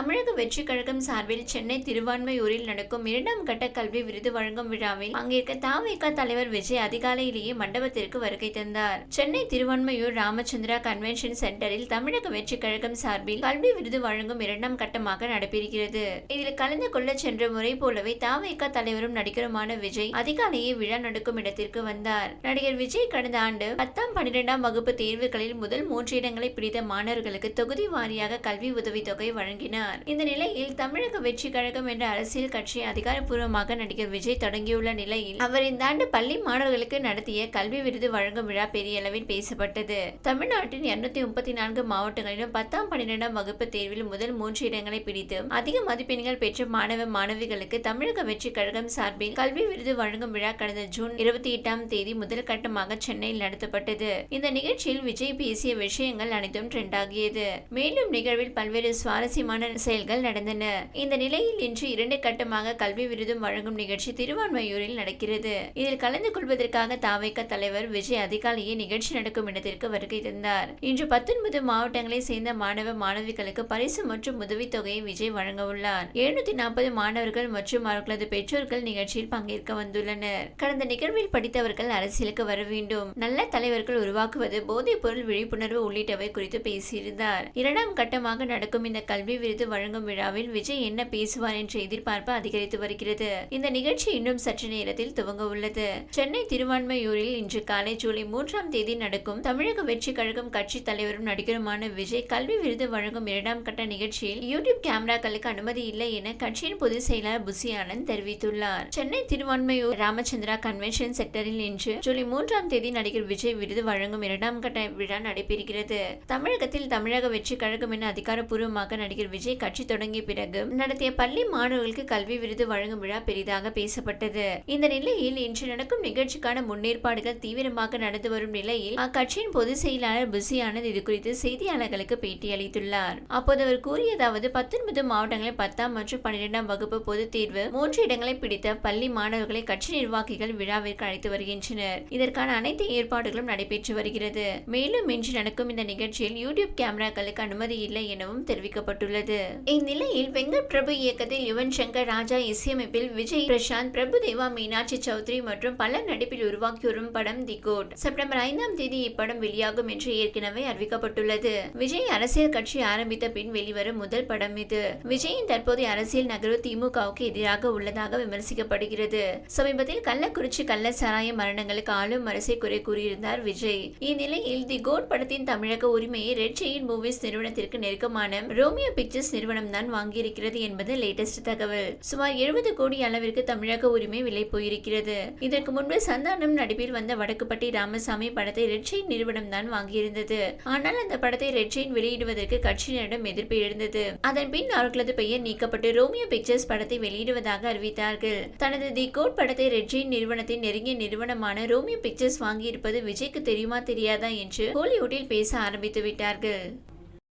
தமிழக வெற்றி கழகம் சார்பில் சென்னை திருவான்மையூரில் நடக்கும் இரண்டாம் கட்ட கல்வி விருது வழங்கும் விழாவில் பங்கேற்க தாவேகா தலைவர் விஜய் அதிகாலையிலேயே மண்டபத்திற்கு வருகை தந்தார். சென்னை திருவான்மையூர் ராமச்சந்திரா கன்வென்ஷன் சென்டரில் தமிழக வெற்றி கழகம் சார்பில் கல்வி விருது வழங்கும் இரண்டாம் கட்டமாக நடைபெறுகிறது. இதில் கலந்து கொள்ள சென்ற முறை போலவே தாவேகா தலைவரும் நடிகருமான விஜய் அதிகாலையே விழா நடக்கும் இடத்திற்கு வந்தார். நடிகர் விஜய் கடந்த ஆண்டு பத்தாம் பன்னிரெண்டாம் வகுப்பு தேர்வுகளில் முதல் மூன்று இடங்களை பிடித்த மாணவர்களுக்கு தொகுதி வாரியாக கல்வி உதவித்தொகை வழங்கினார். கூறினார். இந்த நிலையில் தமிழக வெற்றி கழகம் என்ற அரசியல் கட்சி அதிகாரப்பூர்வமாக நடிகர் விஜய் தொடங்கியுள்ள நிலையில் அவர் இந்த ஆண்டு பள்ளி மாணவர்களுக்கு நடத்திய கல்வி விருது வழங்கும் விழா பெரிய அளவில் பேசப்பட்டது. தமிழ்நாட்டின் இருநூத்தி முப்பத்தி நான்கு மாவட்டங்களிலும் பத்தாம் பன்னிரெண்டாம் வகுப்பு தேர்வில் முதல் மூன்று இடங்களை பிடித்து அதிக மதிப்பெண்கள் பெற்ற மாணவ மாணவிகளுக்கு தமிழக வெற்றி கழகம் சார்பில் கல்வி விருது வழங்கும் விழா கடந்த ஜூன் இருபத்தி எட்டாம் தேதி முதல் கட்டமாக சென்னையில் நடத்தப்பட்டது. இந்த நிகழ்ச்சியில் விஜய் பேசிய விஷயங்கள் அனைத்தும் ட்ரெண்ட் ஆகியது. மேலும் நிகழ்வில் பல்வேறு சுவாரஸ்யமான செயல்கள் நடந்தன. இந்த நிலையில் இன்று இரண்டு கட்டமாக கல்வி விருதும் வழங்கும் நிகழ்ச்சி திருவான்மையூரில் நடக்கிறது. இதில் கலந்து கொள்வதற்காக தாவைக்க தலைவர் விஜய் அதிகாலையே நிகழ்ச்சி நடக்கும் இடத்திற்கு வருகை தந்தார். இன்று பத்தொன்பது மாவட்டங்களை சேர்ந்த மாணவ மாணவிகளுக்கு பரிசு மற்றும் உதவித்தொகையை விஜய் வழங்க உள்ளார். எழுநூத்தி நாற்பது மாணவர்கள் மற்றும் அவர்களது பெற்றோர்கள் நிகழ்ச்சியில் பங்கேற்க வந்துள்ளனர். கடந்த நிகழ்வில் படித்தவர்கள் அரசியலுக்கு வர வேண்டும். நல்ல தலைவர்கள் உருவாக்குவது போதைப் பொருள் விழிப்புணர்வு உள்ளிட்டவை குறித்து பேசியிருந்தார். இரண்டாம் கட்டமாக நடக்கும் இந்த கல்வி விருது வழங்கும் விழாவில் விஜய் என்ன பேசுவார் என்ற எதிர்பார்ப்பு அதிகரித்து வருகிறது. இந்த நிகழ்ச்சி இன்னும் சற்று நேரத்தில் துவங்க உள்ளது. சென்னை திருவான்மையூரில் இன்று காலை ஜூலை மூன்றாம் தேதி நடக்கும் தமிழக வெற்றி கழகம் கட்சி தலைவரும் நடிகருமான விஜய் கல்வி விருது வழங்கும் இரண்டாம் கட்ட நிகழ்ச்சியில் யூடியூப் கேமராக்களுக்கு அனுமதி இல்லை என கட்சியின் பொதுச் செயலாளர் புசி ஆனந்த் தெரிவித்துள்ளார். சென்னை திருவான்மையூர் ராமச்சந்திரா கன்வென்ஷன் செக்டரில் இன்று ஜூலை மூன்றாம் தேதி நடிகர் விஜய் விருது வழங்கும் இரண்டாம் கட்ட விழா நடைபெறுகிறது. தமிழகத்தில் தமிழக வெற்றி கழகம் என அதிகாரப்பூர்வமாக நடிகர் விஜய் கட்சி தொடங்கிய பிறகு நடத்திய பள்ளி மாணவர்களுக்கு கல்வி விருது வழங்கும் விழா பெரிதாக பேசப்பட்டது. இந்த நிலையில் இன்று நடக்கும் நிகழ்ச்சிக்கான முன்னேற்பாடுகள் தீவிரமாக நடந்து வரும் நிலையில் அக்கட்சியின் பொதுச் செயலாளர் புசி ஆனந்த் இது குறித்து செய்தியாளர்களுக்கு பேட்டியளித்துள்ளார். அப்போது அவர் கூறியதாவது பத்தொன்பது மாவட்டங்களில் பத்தாம் மற்றும் பன்னிரெண்டாம் வகுப்பு பொதுத் தேர்வு மூன்று இடங்களை பிடித்த பள்ளி மாணவர்களை கட்சி நிர்வாகிகள் விழாவிற்கு அழைத்து வருகின்றனர். இதற்கான அனைத்து ஏற்பாடுகளும் நடைபெற்று வருகிறது. மேலும் இன்று நடக்கும் இந்த நிகழ்ச்சியில் யூடியூப் கேமராக்களுக்கு அனுமதி இல்லை எனவும் தெரிவிக்கப்பட்டுள்ளது. இந்நிலையில் வெங்கட் பிரபு இயக்கத்தில் யுவன் சங்கர் ராஜா இசையமைப்பில் விஜய் பிரசாந்த் பிரபுதேவா மீனாட்சி சௌத்ரி மற்றும் பலர் நடிப்பில் உருவாக்கி வரும் படம் தி கோட். செப்டம்பர் ஐந்தாம் தேதி இப்படம் வெளியாகும் என்று ஏற்கனவே அறிவிக்கப்பட்டுள்ளது. விஜய் அரசியல் கட்சி ஆரம்பித்த பின் வெளிவரும் முதல் படம் இது. விஜயின் தற்போதைய அரசியல் நகர்வு திமுகவுக்கு எதிராக உள்ளதாக விமர்சிக்கப்படுகிறது. சமீபத்தில் கள்ளக்குறிச்சி கள்ள சாராய மரணங்களுக்கு ஆளும் அரசை குறை கூறியிருந்தார் விஜய். இந்நிலையில் தி கோட் படத்தின் தமிழக உரிமையை ரெட் செயின் மூவிஸ் நிறுவனத்திற்கு நெருக்கமான ரோமியோ பிக்சர்ஸ் நிறுவனம் தான் வாங்கியிருக்கிறது என்பது லேட்டஸ்ட் தகவல். சுமார் எழுபது கோடி அளவிற்கு தமிழக உரிமை விலை போயிருக்கிறது. இதற்கு முன்பு சந்தானம் நடிப்பில் வந்த வடக்குப்பட்டி ராமசாமி படத்தை ரெட் நிறுவனம் தான் வாங்கியிருந்தது. ஆனால் அந்த படத்தை ரெட் வெளியிடுவதற்கு கட்சியினரிடம் எதிர்ப்பு எழுந்தது. அதன் பின் அவர்களது பெயர் நீக்கப்பட்டு ரோமியோ பிக்சர்ஸ் படத்தை வெளியிடுவதாக அறிவித்தார்கள். தனது தி கோட் படத்தை ரெட்ஜெயின் நிறுவனத்தின் நெருங்கிய நிறுவனமான ரோமியோ பிக்சர்ஸ் வாங்கியிருப்பது விஜய்க்கு தெரியுமா தெரியாதா என்று ஹாலிவுட்டில் பேச ஆரம்பித்து விட்டார்கள்.